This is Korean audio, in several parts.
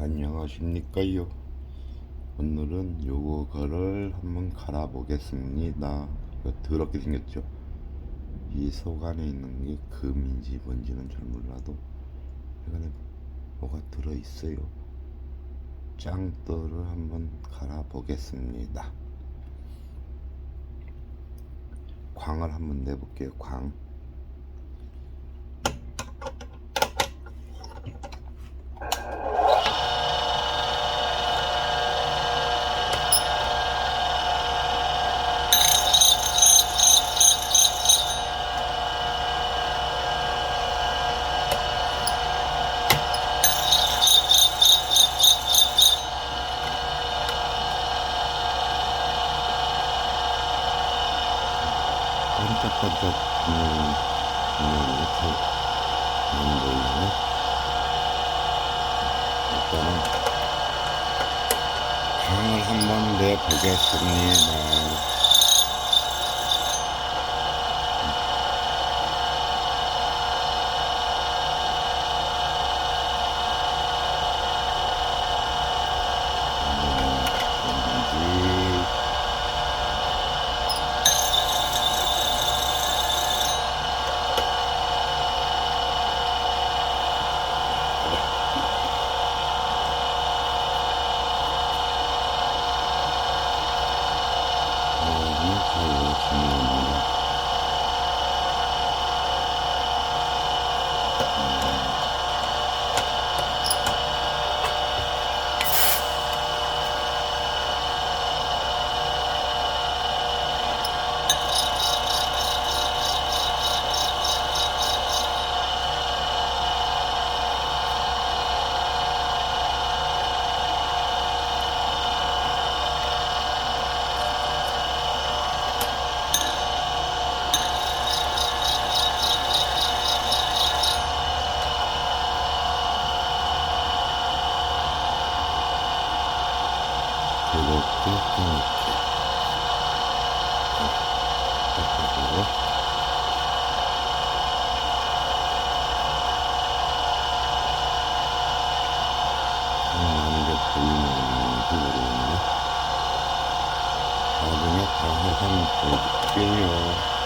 안녕하십니까요. 오늘은 요거를 한번 갈아 보겠습니다. 이거 더럽게 생겼죠? 이 속 안에 있는 게 금인지 뭔지는 잘 몰라도 이간에 뭐가 들어 있어요? 짱돌을 한번 갈아 보겠습니다. 광을 한번 내볼게요 광 반짝반짝 빛나는 빛나는 이렇게 만들고 일단은 강을 한번 내보겠습니다. 음, 여기 제일 중요합니다. 이렇게 이렇게 닦아주고 이게 보이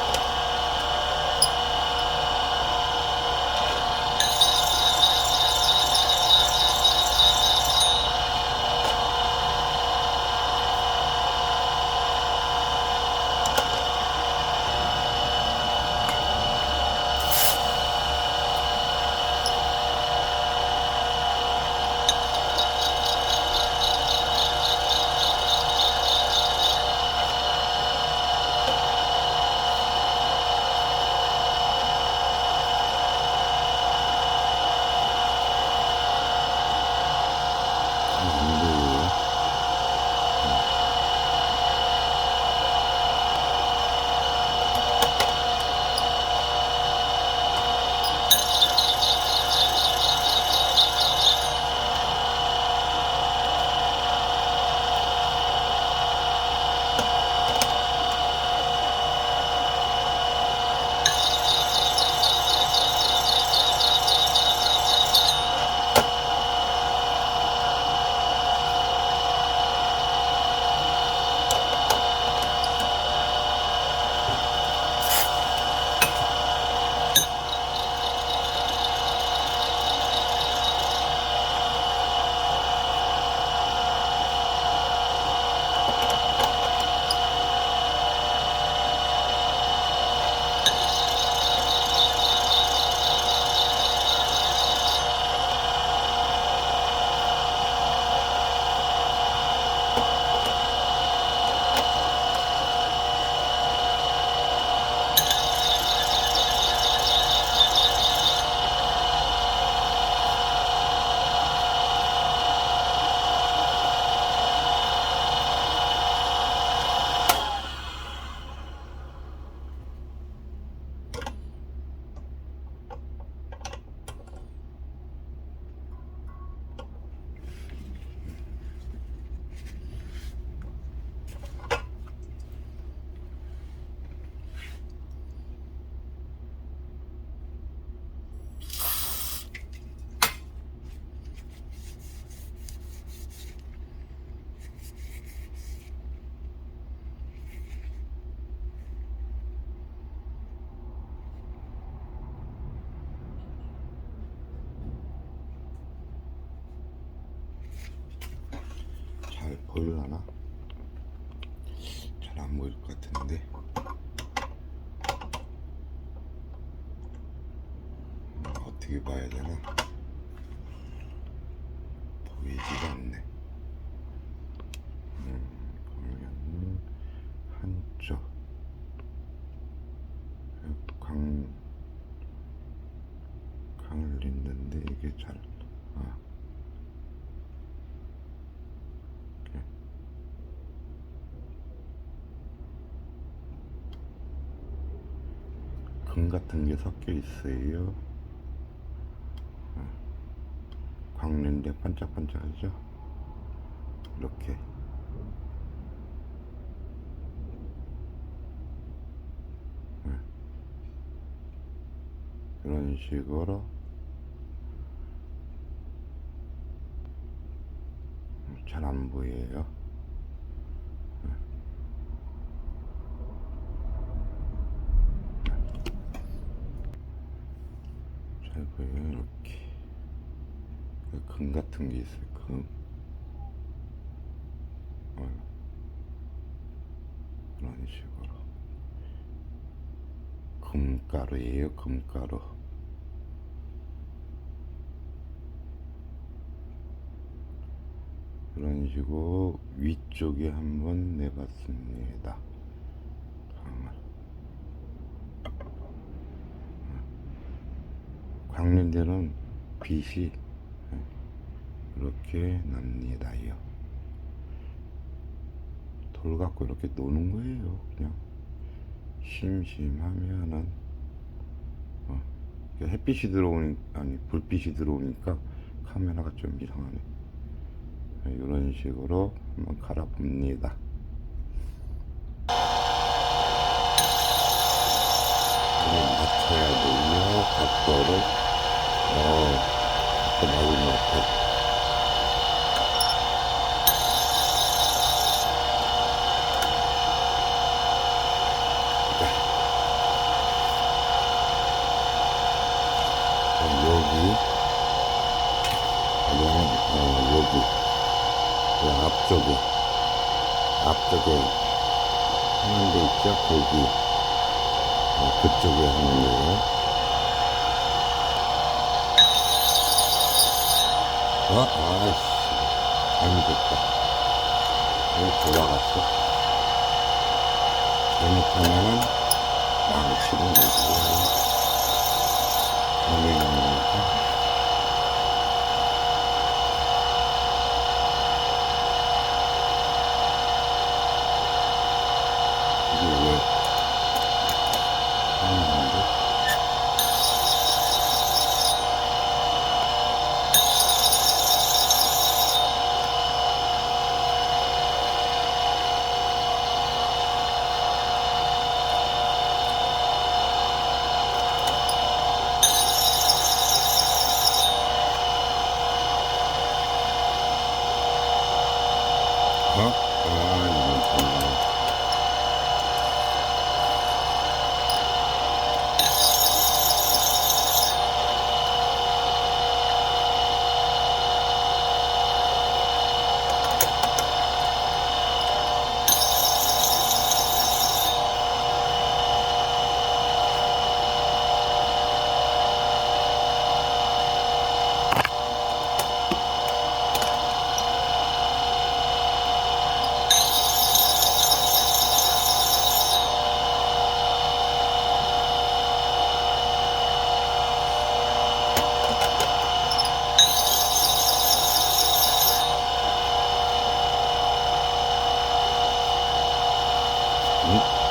보일라나? 잘 안 보일 것 같은데. 음, 어떻게 봐야 되나? 보이지가 않네. 음, 그러면 한쪽 강 강을 잇는데 이게 잘 아. 이렇게. 금 같은 게 섞여 있어요. 아. 광는데 반짝반짝하죠? 이렇게. 네. 이런 식으로 잘 안 보여요. 잘 보여요, 이렇게. 그 금 같은 게 있어요, 금. 어, 그런 식으로. 금가루예요, 금가루. 그런 식으로 위쪽에 한번 내봤습니다. 강을. 광는 데는 빛이 이렇게 납니다요. 돌 갖고 이렇게 노는 거예요. 그냥 심심하면은 어, 햇빛이 들어오니 아니 불빛이 들어오니까 카메라가 좀 이상하네. 이런 식으로 한번 갈아봅니다. 맞춰야 되고요. 각도를 어, 각도 맞은 것 같아. 자. 그럼 여기 이거는 어, 여기 그 앞쪽에 하는 데 있죠? 거기. 어, 그쪽에 하는 거예요 어? 아이씨. 잘못했다. 왜 돌아갔어? 잘못하면은 망치는 거지 잘못하는 Mm-hmm.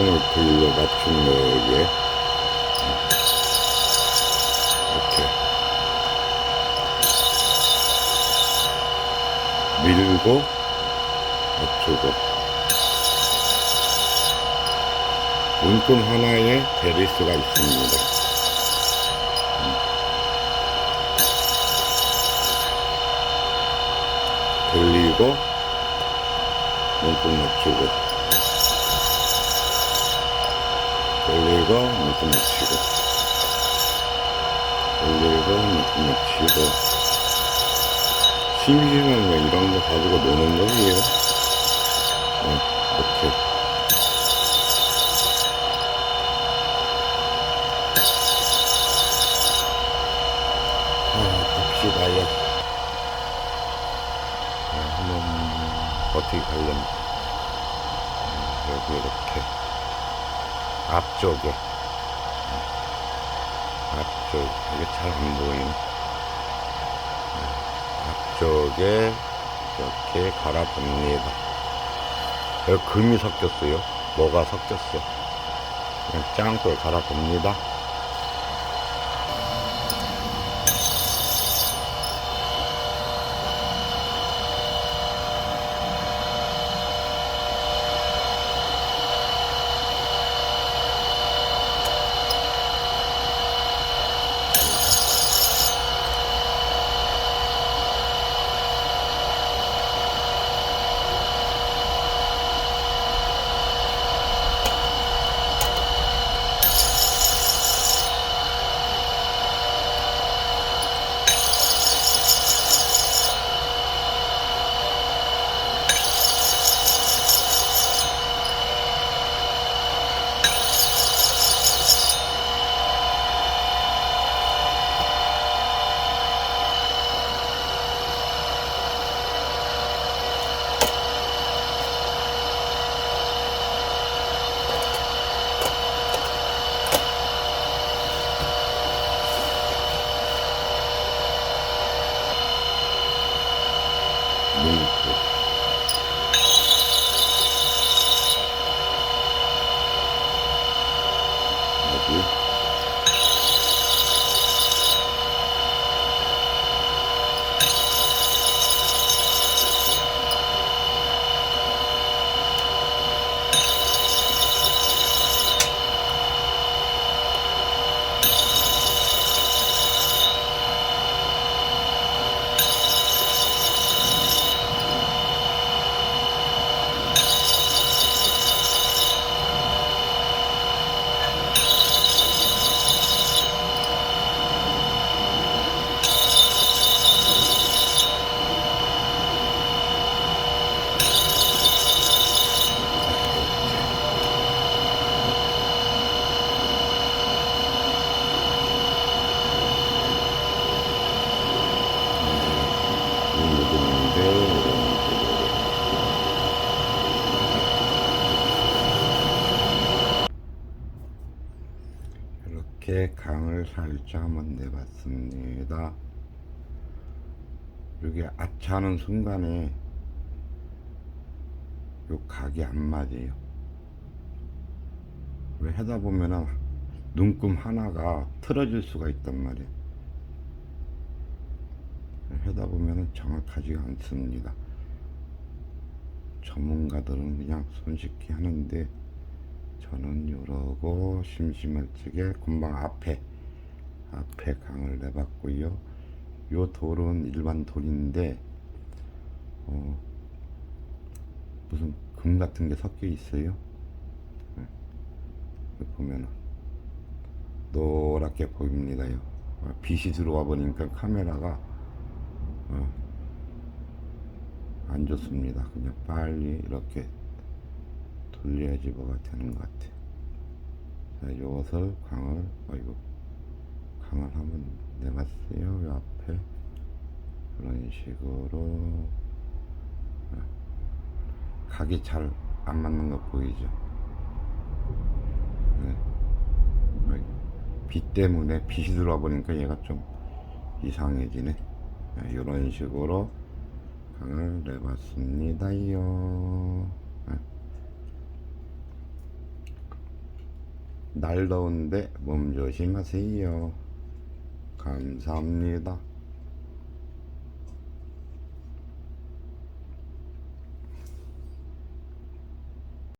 눈금을 돌려 맞춘 거에 이렇게. 밀고 맞추고. 눈금 하나에 베리스가 있습니다. 돌리고 눈금 맞추고 돌리고 눈금 맞추고 돌리고 눈금 맞추고 심심하면 왜 이런 거 가지고 노는 거예요? 어, 이렇게 아, 갑시다요. 아, 한번 어떻게 가려면 아, 여기 이렇게 앞쪽에. 아, 앞쪽 이게 잘 안 보이네. 아, 앞쪽에 이렇게 갈아봅니다. 여기 금이 섞였어요. 뭐가 섞였어 그냥 짱돌 갈아봅니다 강을 살짝 한번 내봤습니다. 여기 아차하는 순간에 요 각이 안 맞아요. 왜 하다 보면은 눈금 하나가 틀어질 수가 있단 말이에요. 하다 보면은 정확하지가 않습니다. 전문가들은 그냥 손쉽게 하는데 저는 이러고 심심할 적에 금방 앞에 앞에 강을 내봤고요. 요 돌은 일반 돌인데 어, 무슨 금 같은 게 섞여 있어요. 네. 보면은 노랗게 보입니다요. 어, 빛이 들어와 보니까 카메라가 어, 안 좋습니다. 그냥 빨리 이렇게 돌려야지 뭐가 되는 것 같아. 자, 이것을 강을, 아이고, 강을 한번 내봤어요. 요 앞에. 그런 식으로. 어, 각이 잘 안 맞는 거 보이죠? 네. 빛 때문에 빛이 들어와 보니까 얘가 좀 이상해지네. 네, 이런 식으로 강을 내봤습니다요. 네. 날 더운데 몸 조심하세요. 감사합니다.